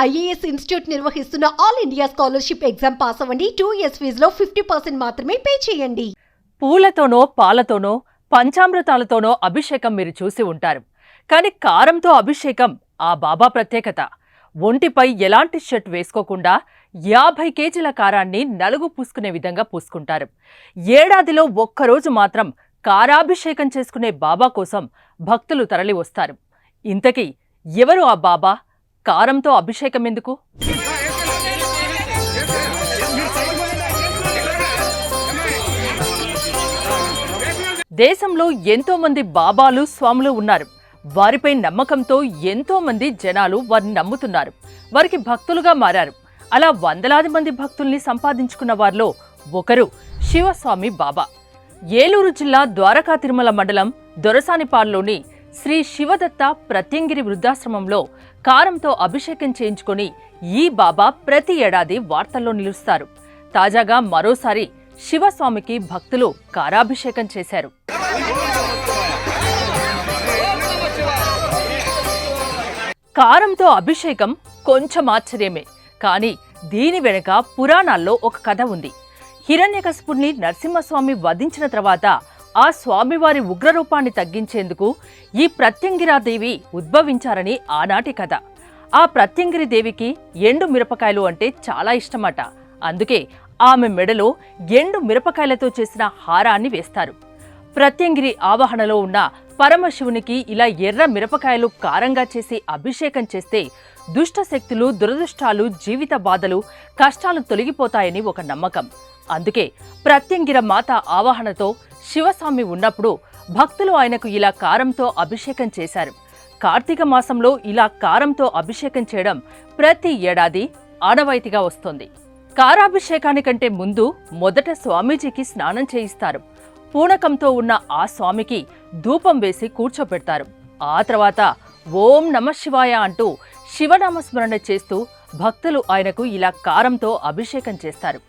IAS institute నిర్వహిస్తున్న all India scholarship exam pass అవ్వండి. Two years ఫీజులో ఫిఫ్టీ పర్సెంట్ మాత్రమే పే చేయండి. పూలతోనో పాలతోనో పంచామృతాలతోనో అభిషేకం మీరు చూసి ఉంటారు. కానీ కారంతో అభిషేకం ఆ బాబా ప్రత్యేకత. ఒంటిపై ఎలాంటి షర్ట్ వేసుకోకుండా యాభై కేజీల కారాన్ని నలుగు పూసుకునే విధంగా పూసుకుంటారు. ఏడాదిలో ఒక్కరోజు మాత్రం కారాభిషేకం చేసుకునే బాబా కోసం భక్తులు తరలివస్తారు. ఇంతకీ ఎవరు ఆ బాబా? కారంతో అభిషేకం ఎందుకు? దేశంలో ఎంతో మంది బాబాలు స్వాములు ఉన్నారు. వారిపై నమ్మకంతో ఎంతో మంది జనాలు వారిని నమ్ముతున్నారు. వారికి భక్తులుగా మారారు. అలా వందలాది మంది భక్తుల్ని సంపాదించుకున్న వారిలో ఒకరు శివస్వామి బాబా. ఏలూరు జిల్లా ద్వారకా తిరుమల మండలం దొరసానిపాల్లోని శ్రీ శివదత్త ప్రత్యంగిరి వృద్ధాశ్రమంలో కారంతో అభిషేకం చేయించుకొని ఈ బాబా ప్రతి ఏడాది వార్తల్లో నిలుస్తారు. తాజాగా మరోసారి శివస్వామికి భక్తులు కారాభిషేకం చేశారు. కారంతో అభిషేకం కొంచెం ఆశ్చర్యమే కానీ దీని వెనుక పురాణాల్లో ఒక కథ ఉంది. హిరణ్యకశిపుణ్ణి నరసింహస్వామి వధించిన తర్వాత ఆ స్వామివారి ఉగ్రరూపాన్ని తగ్గించేందుకు ఈ ప్రత్యంగిరాదేవి ఉద్భవించారని ఆనాటి కథ. ఆ ప్రత్యంగిరి దేవికి ఎండు మిరపకాయలు అంటే చాలా ఇష్టమట. అందుకే ఆమె మెడలో ఎండు మిరపకాయలతో చేసిన హారాన్ని వేస్తారు. ప్రత్యంగిరి ఆవాహనలో ఉన్న పరమశివునికి ఇలా ఎర్ర మిరపకాయలు కారంగా చేసి అభిషేకం చేస్తే దుష్ట శక్తులు దురదృష్టాలు జీవిత బాధలు కష్టాలు తొలగిపోతాయని ఒక నమ్మకం. అందుకే ప్రత్యంగిర మాత ఆవాహనతో శివస్వామి ఉన్నప్పుడు భక్తులు ఆయనకు ఇలా కారంతో అభిషేకం చేశారు. కార్తీక మాసంలో ఇలా కారంతో అభిషేకం చేయడం ప్రతి ఏడాది ఆనవాయితీగా వస్తోంది. కారాభిషేకానికంటే ముందు మొదట స్వామీజీకి స్నానం చేయిస్తారు. పూనకంతో ఉన్న ఆ స్వామికి ధూపం వేసి కూర్చోబెడతారు. ఆ తర్వాత ఓం నమ శివాయ అంటూ శివనామస్మరణ చేస్తూ భక్తులు ఆయనకు ఇలా కారంతో అభిషేకం చేస్తారు.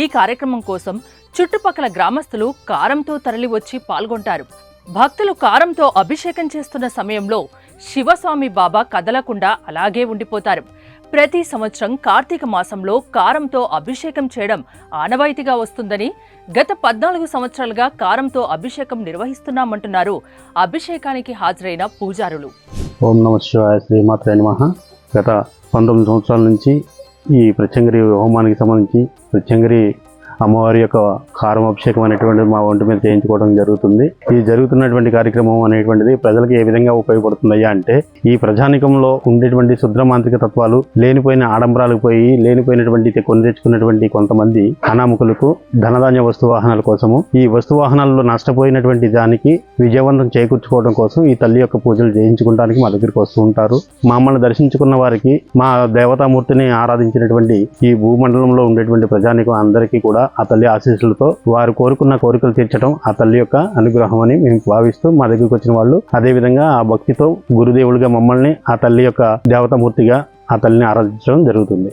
ఈ కార్యక్రమం కోసం చుట్టుపక్కల గ్రామస్తులు కారంతో తరలివచ్చి పాల్గొంటారు. భక్తులు కారంతో అభిషేకం చేస్తున్న సమయంలో శివస్వామి బాబా కదలకుండా అలాగే ఉండిపోతారు. ప్రతి సంవత్సరం కార్తీక మాసంలో కారంతో అభిషేకం చేయడం ఆనవాయితీగా వస్తుందని గత పద్నాలుగు సంవత్సరాలుగా కారంతో అభిషేకం నిర్వహిస్తున్నామంటున్నారు అభిషేకానికి హాజరైన పూజారులు. ఓం నమ శివాయ శ్రీమాత్రే నమ. గత పంతొమ్మిది సంవత్సరాల నుంచి ఈ ప్రత్యంగరి హోమానికి సంబంధించి ప్రత్యంగరి అమ్మవారి యొక్క కారం అభిషేకం అనేటువంటిది మా ఒంటి మీద చేయించుకోవడం జరుగుతుంది. ఈ జరుగుతున్నటువంటి కార్యక్రమం అనేటువంటిది ప్రజలకు ఏ విధంగా ఉపయోగపడుతుందయ్యా అంటే ఈ ప్రజానికంలో ఉండేటువంటి శుద్రమాంత్రిక తత్వాలు లేనిపోయిన ఆడంబరాలకు పోయి లేనిపోయినటువంటి కొని తెచ్చుకున్నటువంటి కొంతమంది అనామకులకు ధనధాన్య వస్తు వాహనాల కోసము ఈ వస్తు వాహనాల్లో నష్టపోయినటువంటి దానికి విజయవంతం చేకూర్చుకోవడం కోసం ఈ తల్లి యొక్క పూజలు చేయించుకోవడానికి మా దగ్గరికి వస్తూ ఉంటారు. మమ్మల్ని దర్శించుకున్న వారికి మా దేవతామూర్తిని ఆరాధించినటువంటి ఈ భూమండలంలో ఉండేటువంటి ప్రజానికం అందరికీ కూడా ఆ తల్లి ఆశీస్సులతో వారు కోరుకున్న కోరికలు తీర్చడం ఆ తల్లి యొక్క అనుగ్రహం అని మేము భావిస్తూ మా దగ్గరికి వచ్చిన వాళ్ళు అదే విధంగా ఆ భక్తితో గురుదేవుడిగా మమ్మల్ని ఆ తల్లి యొక్క దేవతామూర్తిగా ఆ తల్లిని ఆరాధించడం జరుగుతుంది.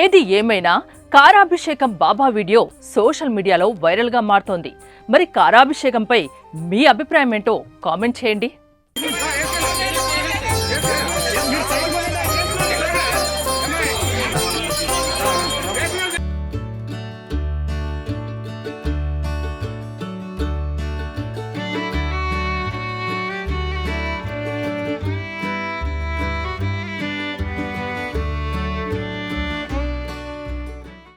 ఏది ఏమైనా కారాభిషేకం బాబా వీడియో సోషల్ మీడియాలో వైరల్గా మారుతోంది. మరి కారాభిషేకంపై మీ అభిప్రాయం ఏంటో కామెంట్ చేయండి.